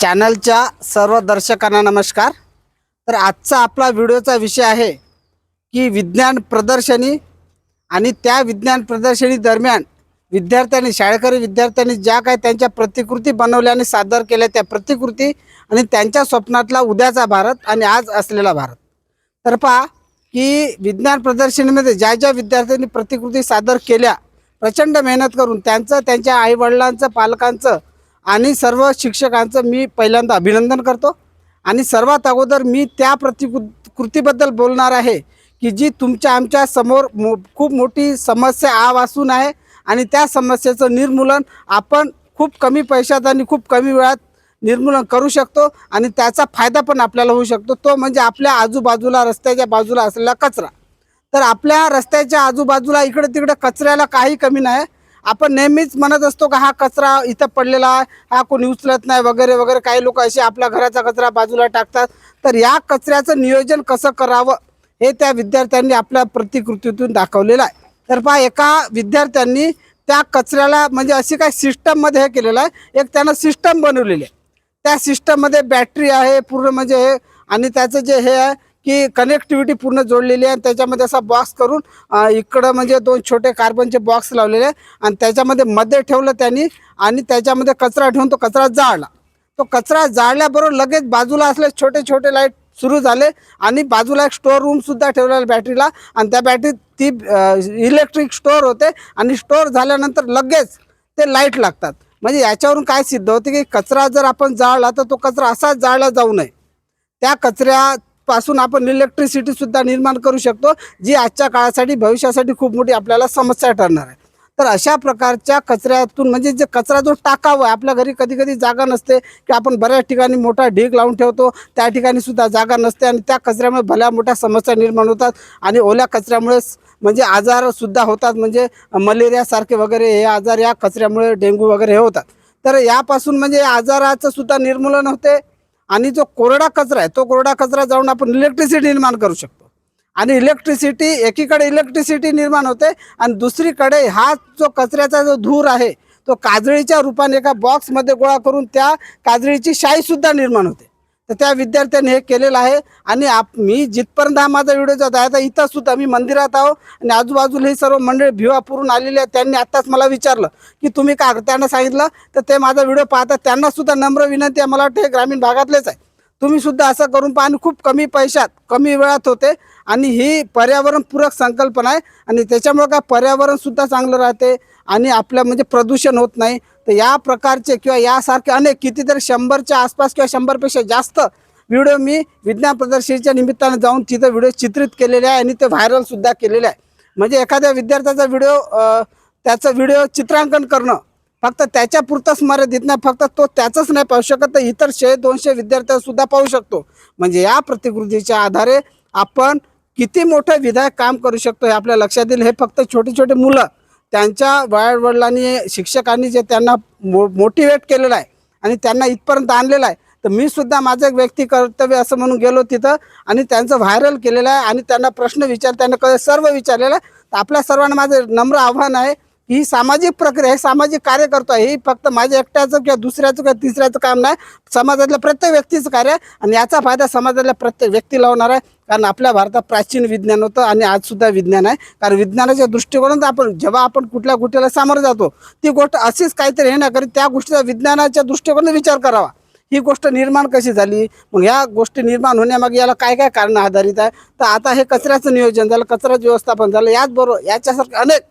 चॅनलच्या सर्व दर्शकांना नमस्कार. तर आजचा आपला व्हिडिओचा विषय आहे की विज्ञान प्रदर्शनी आणि त्या विज्ञान प्रदर्शनी दरम्यान विद्यार्थ्यांनी शाळकरी विद्यार्थ्यांनी ज्या काही त्यांच्या प्रतिकृती बनवल्या आणि सादर केल्या त्या प्रतिकृती आणि त्यांच्या स्वप्नातला उद्याचा भारत आणि आज असलेला भारत. तर पहा की विज्ञान प्रदर्शनीमध्ये ज्या ज्या विद्यार्थ्यांनी प्रतिकृती सादर केल्या प्रचंड मेहनत करून त्यांचं त्यांच्या आईवडिलांचं पालकांचं आणि सर्व शिक्षकांचं मी पहिल्यांदा अभिनंदन करतो. आणि सर्वात अगोदर मी त्या प्रतिकृ कृतीबद्दल बोलणार आहे की जी तुमच्या आमच्यासमोर मो खूप मोठी समस्या आवासून आहे आणि त्या समस्येचं निर्मूलन आपण खूप कमी पैशात आणि खूप कमी वेळात निर्मूलन करू शकतो आणि त्याचा फायदा पण आपल्याला होऊ शकतो. तो म्हणजे आपल्या आजूबाजूला रस्त्याच्या बाजूला असलेला कचरा. तर आपल्या रस्त्याच्या आजूबाजूला इकडे तिकडे कचऱ्याला काही कमी नाही. आपण नेहमीच म्हणत असतो का हा कचरा इथं पडलेला आहे हा कोणी उचलत नाही वगैरे वगैरे काही लोक असे आपल्या घराचा कचरा बाजूला टाकतात. तर या कचऱ्याचं नियोजन कसं करावं हे त्या विद्यार्थ्यांनी आपल्या प्रतिकृतीतून दाखवलेलं आहे. तर पहा एका विद्यार्थ्यांनी त्या कचऱ्याला म्हणजे अशी काय सिस्टममध्ये हे केलेलं आहे. एक त्यानं सिस्टम बनवलेली आहे. त्या सिस्टममध्ये बॅटरी आहे पूर्ण म्हणजे हे आणि त्याचं जे हे आहे की कनेक्टिव्हिटी पूर्ण जोडलेली आहे आणि त्याच्यामध्ये असा बॉक्स करून इकडं म्हणजे दोन छोटे कार्बनचे बॉक्स लावलेले आहे आणि त्याच्यामध्ये मध्ये ठेवलं त्यांनी आणि त्याच्यामध्ये कचरा ठेवून तो कचरा जाळला. तो कचरा जाळल्याबरोबर लगेच बाजूला असले छोटे छोटे लाइट सुरू झाले आणि बाजूला एक स्टोअर रूमसुद्धा ठेवलेला बॅटरीला आणि त्या बॅटरीत ती इलेक्ट्रिक स्टोअर होते आणि स्टोअर झाल्यानंतर लगेच ते लाइट लागतात. म्हणजे याच्यावरून काय सिद्ध होते की कचरा जर आपण जाळला तर तो कचरा असाच जाळला जाऊ नये. त्या कचऱ्या पासून आपण इलेक्ट्रिसिटी सुद्धा निर्माण करू शकतो जी आजच्या काळासाठी भविष्यासाठी खूप मोठी आपल्याला समस्या ठरणार आहे. तर अशा प्रकारच्या कचऱ्यातून म्हणजे जे कचरा जो टाकावा आहे आपल्या घरी कधी कधी जागा नसते की आपण बऱ्याच ठिकाणी मोठा ढीग लावून ठेवतो त्या ठिकाणी सुद्धा जागा नसते आणि त्या कचऱ्यामुळे भल्या मोठ्या समस्या निर्माण होतात आणि ओल्या कचऱ्यामुळे म्हणजे आजारसुद्धा होतात म्हणजे मलेरियासारखे वगैरे हे आजार या कचऱ्यामुळे डेंग्यू वगैरे हे होतात. तर यापासून म्हणजे आजाराचंसुद्धा आजाराचं सुद्धा निर्मूलन होते. आणि जो कोरडा कचरा आहे तो कोरडा कचरा जाऊन आपण इलेक्ट्रिसिटी निर्माण करू शकतो. आणि इलेक्ट्रिसिटी एकीकडे इलेक्ट्रिसिटी निर्माण होते आणि दुसरीकडे हा जो कचऱ्याचा जो धूर आहे तो काजळीच्या रूपाने एका बॉक्समध्ये गोळा करून त्या काजळीची शाईसुद्धा निर्माण होते. तर त्या विद्यार्थ्यांनी हे केलेलं आहे. आणि आप मी जिथपर्यंत हा माझा व्हिडिओ जात आहे आता इथं सुद्धा मी मंदिरात आहो आणि आजूबाजूला ही सर्व मंडळी भिवा पुरून आलेली आहेत. त्यांनी आत्ताच मला विचारलं की तुम्ही का त्यांना सांगितलं? तर ते माझा व्हिडिओ पाहतात. त्यांना सुद्धा नम्र विनंती आहे. मला वाटतं हे ग्रामीण भागातलेच आहे. तुम्ही सुद्धा असं करून पहा. आणि खूप कमी पैशात कमी वेळात होते. आणि ही पर्यावरणपूरक संकल्पना आहे. आणि त्याच्यामुळे काय पर्यावरणसुद्धा चांगलं राहते. आणि आपलं म्हणजे प्रदूषण होत नाही. तर या प्रकारचे किंवा यासारखे अनेक कितीतरी शंभरच्या आसपास किंवा शंभरपेक्षा जास्त व्हिडिओ मी विज्ञान प्रदर्शनीच्या निमित्तानं जाऊन तिथं व्हिडिओ चित्रित केलेले आहे. आणि ते व्हायरलसुद्धा केलेले आहे. म्हणजे एखाद्या विद्यार्थ्याचा व्हिडिओ त्याचं व्हिडिओ चित्रांकन करणं फक्त त्याच्या पुरताच मर्यादित नाही फक्त तो त्याचंच नाही पाहू शकत तर इतर शे दोनशे विद्यार्थ्यांसुद्धा पाहू शकतो. म्हणजे या प्रतिकृतीच्या आधारे आपण किती मोठं विधायक काम करू शकतो हे आपल्या लक्षात येईल. हे फक्त छोटे छोटे मुलं त्यांच्या वयावडिलांनी शिक्षकांनी जे त्यांना मो मोटिवेट केलेलं आहे आणि त्यांना इथपर्यंत आणलेलं आहे तर मी सुद्धा माझं एक व्यक्ती कर्तव्य असं म्हणून गेलो तिथं आणि त्यांचं व्हायरल केलेलं आहे आणि त्यांना प्रश्न विचार त्यांना क- सर्व विचारलेलं आहे. तर आपल्या सर्वांना माझं नम्र आव्हान आहे ही सामाजिक प्रक्रिया हे सामाजिक कार्य करतो आहे. ही फक्त माझ्या एकट्याचं किंवा दुसऱ्याचं किंवा तिसऱ्याचं काम नाही. समाजातल्या प्रत्येक व्यक्तीचं कार्य आहे आणि याचा फायदा समाजातल्या प्रत्येक व्यक्तीला होणार आहे. कारण आपल्या भारतात प्राचीन विज्ञान होतं आणि आजसुद्धा विज्ञान आहे. कारण विज्ञानाच्या दृष्टिकोनात आपण जेव्हा आपण कुठल्या गोष्टीला सामोरं जातो ती गोष्ट अशीच काहीतरी हे ना करी त्या गोष्टीचा विज्ञानाच्या दृष्टिकोनात विचार करावा. ही गोष्ट निर्माण कशी झाली? मग ह्या गोष्टी निर्माण होण्यामागे याला काय काय कारण आधारित आहे? तर आता हे कचऱ्याचं नियोजन झालं कचऱ्याचं व्यवस्थापन झालं. याचबरोबर याच्यासारखं अनेक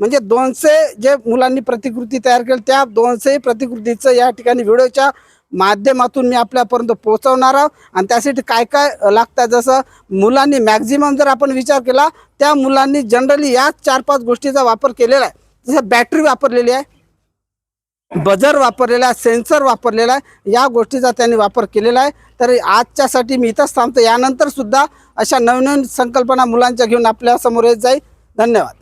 म्हणजे दोनशे जे मुलांनी प्रतिकृती तयार केली त्या दोनशे प्रतिकृतीचं या ठिकाणी व्हिडिओच्या माध्यमातून मी आपल्यापर्यंत पोहोचवणार आहोत. आणि त्यासाठी काय काय लागतं जसं मुलांनी मॅक्झिमम जर आपण विचार केला त्या मुलांनी जनरली याच चार पाच गोष्टीचा वापर केलेला आहे. जसं बॅटरी वापरलेली आहे बजर वापरलेला आहे सेन्सर वापरलेला आहे या गोष्टीचा त्यांनी वापर केलेला आहे. तर आजच्यासाठी मी इथंच थांबतो. यानंतर सुद्धा अशा नवनवीन संकल्पना मुलांच्या घेऊन आपल्यासमोर येत जाईल. धन्यवाद.